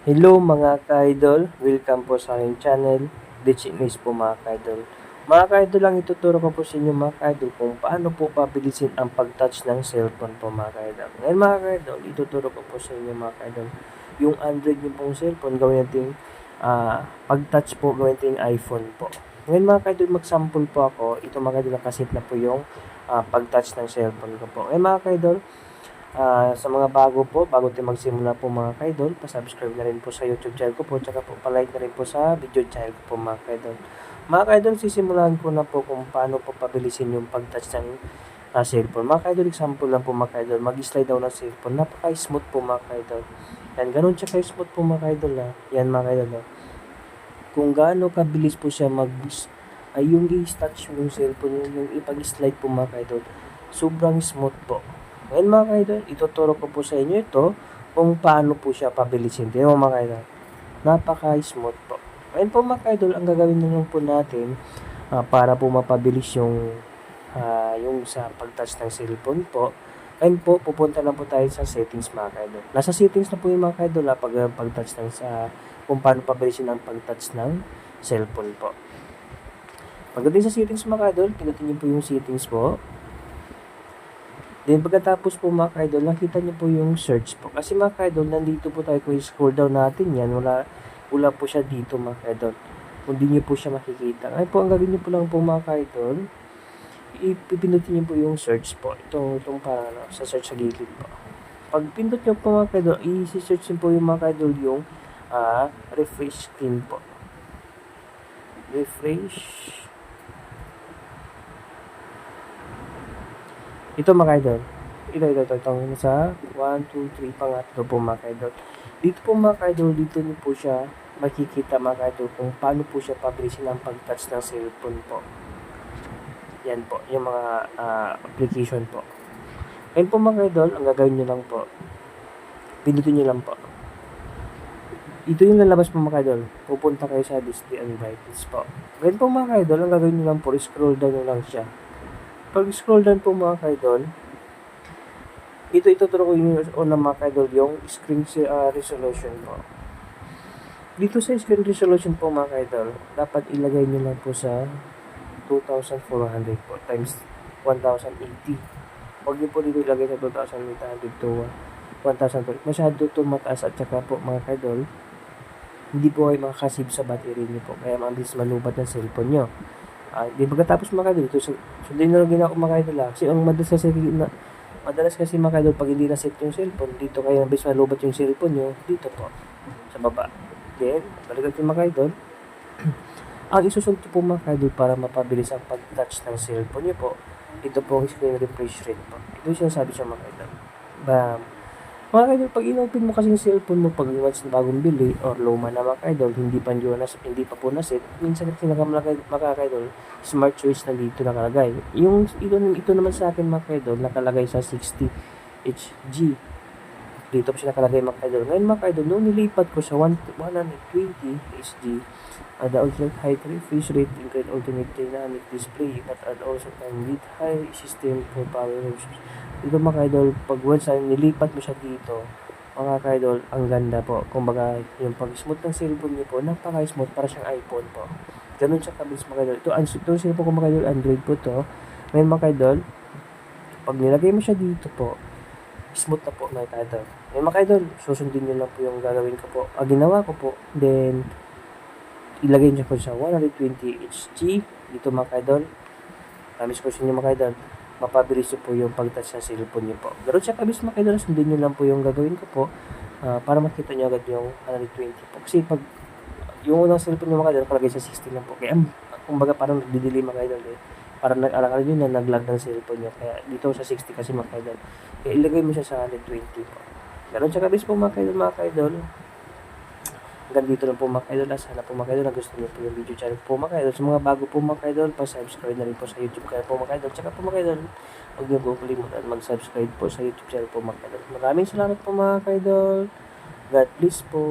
Hello mga ka-idol, welcome po sa aking channel, Ditchinis po mga ka-idol. Mga ka-idol lang ituturo ko po sa inyo mga ka-idol kung paano po pabilisin ang pag-touch ng cellphone po mga ka-idol. Ngayon mga ka-idol, ituturo ko po sa inyo mga ka-idol, yung Android niyo pong cellphone, gawin natin ah, pag-touch po, gawin natin iPhone po. Ngayon mga ka-idol, mag-sample po ako, ito mga ka-idol, nakasit na po yung ah, pag-touch ng cellphone ko po. Ngayon mga ka-idol, Ah, sa mga bago po, bago tayo magsimula po mga kaidol, pa-subscribe na rin po sa YouTube channel ko po, tsaka po pa-like na rin po sa video channel ko po mga kaidol. Mga kaidol, sisimulan ko na po kung paano po pabilisin yung pag-touch ng ah, cellphone. Mga kaidol, example lang po mga kaidol, mag-slide down ng cellphone, napaka-smooth po mga kaidol. Yan, ganun siya ka-smooth po mga kaidol ha. Yan mga kaidol ha. Kung gaano kabilis po siya mag ay yung i-touch yung cellphone, yung, yung ipag-slide po mga kaidol, sobrang smooth po. Ngayon mga kaidol, ituturo ko po sa inyo ito kung paano po siya pabilisin. Tingnan mo mga kaidol, napaka-smooth po. Ngayon po mga kaidol, ang gagawin na lang po natin ah, para po mapabilis yung ah, yung sa pag-touch ng cellphone po. Ngayon po, pupunta lang po tayo sa settings mga kaidol. Nasa settings na po yung mga kaidol ha, pag ah, pag-touch ng sa kung paano pabilisin ang pag-touch ng cellphone po. Pagdating sa settings mga kaidol, pindutin niyo po yung settings po. Then pagkatapos po mga kaidol, nakita niyo po yung search po. Kasi mga kaidol, nandito po tayo kung scroll down natin yan, wala, wala po siya dito mga kaidol. Kung di niyo po siya makikita. Ngayon po, ang gagawin niyo po lang po mga kaidol, ipipindutin niyo po yung search po. Itong, itong parang ano, sa search sa gilid po. Pag pindot niyo po mga kaidol, i-search niyo po yung mga kaidol yung ah, refresh screen po. Refresh Ito mga idol. Ito, ito, ito. Itong sa 1, 2, 3, pangatlo po mga idol. Dito po mga idol, dito niyo po siya makikita mga idol kung paano po siya pabilisin ang pag-touch ng cellphone po. Yan po, yung mga ah, application po. Ngayon po mga idol, ang gagawin nyo lang po, pindutin nyo lang po. Ito yung lalabas po mga idol. Pupunta kayo sa display and brightness po. Ngayon po mga idol, ang gagawin nyo lang po, scroll down lang siya pag scroll down po mga kaidol, ito ituturo ko yung una mga kaidol, yung screen uh, resolution po. Dito sa screen resolution po mga kaidol, dapat ilagay nyo lang po sa 2,400 po times 1,080. Huwag nyo po dito ilagay sa 2,800 to 1,000 Masyado to mataas at saka po mga kaidol, hindi po kayo makakasave sa battery nyo po. Kaya mabilis malubat ng cellphone nyo. Ah, di pagkatapos mga kaidol, ito so, sundin na lang ginagawa mga kaidol ah. Kasi ang madalas kasi na, madalas kasi mga kaidol pag hindi na set yung cellphone, dito kayo nabis malubat yung cellphone nyo, dito po, sa baba. Then, balikan yung mga kaidol. ang isusunod po mga para mapabilis ang pag-touch ng cellphone nyo po, ito po ang screen refresh rate po. Ito yung sinasabi siya mga kaidol. Bam. Mga kaidol, pag inopen mo kasi yung cellphone mo pag once na bagong bili or luma na mga kaidol, hindi pa na, hindi pa po na-set, minsan kasi nakamalagay mga kaidol, smart choice na dito nakalagay. Yung ito, ito naman sa akin mga kaidol, nakalagay sa 60 HG. Dito po siya nakalagay mga kaidol. Ngayon mga kaidol, nung nilipat ko sa 1, 120 HG, uh, the ultimate high refresh rate include ultimate dynamic display but also can with high system for power resources. Dito mga kaidol, pag once na nilipat mo siya dito, mga kaidol, ang ganda po. Kumbaga, yung pag-smooth ng cellphone niyo po, napaka-smooth para siyang iPhone po. Ganun siya kabilis mga kaidol. Ito, ito cellphone ko mga kaidol, Android po to. Ngayon mga kaidol, pag nilagay mo siya dito po, smooth na po mga kaidol. Ngayon mga kaidol, susundin niyo lang po yung gagawin ko po. Ang ginawa ko po, then, ilagay niyo po sa 120 HG. Dito mga kaidol. Promise ko sa inyo mga kaidol mapabilis po yung pag-touch ng cellphone nyo po. Pero siya kabis mga kaidol, sundin nyo lang po yung gagawin ko po ah, para makita nyo agad yung 120 po. Kasi pag yung unang cellphone nyo mga kaidol, nakalagay sa 60 lang po. Kaya um, kumbaga parang nagdidelay mga kaidol eh. Parang nag-alakal nyo na naglag ng cellphone nyo. Kaya dito sa 60 kasi mga kaidol. Kaya ilagay mo siya sa 120 po. Ganun siya kabis po mga kaidol, mga kaidol. Hanggang dito lang po mga kaidol. Sana po mga kaidol na gusto niyo po yung video channel po mga kaidol. Sa mga bago po mga kaidol, pa-subscribe na rin po sa YouTube channel po mga kaidol. Tsaka po mga kaidol, huwag niyo po kalimutan mag-subscribe po sa YouTube channel po mga kaidol. Maraming salamat po mga kaidol. God bless po.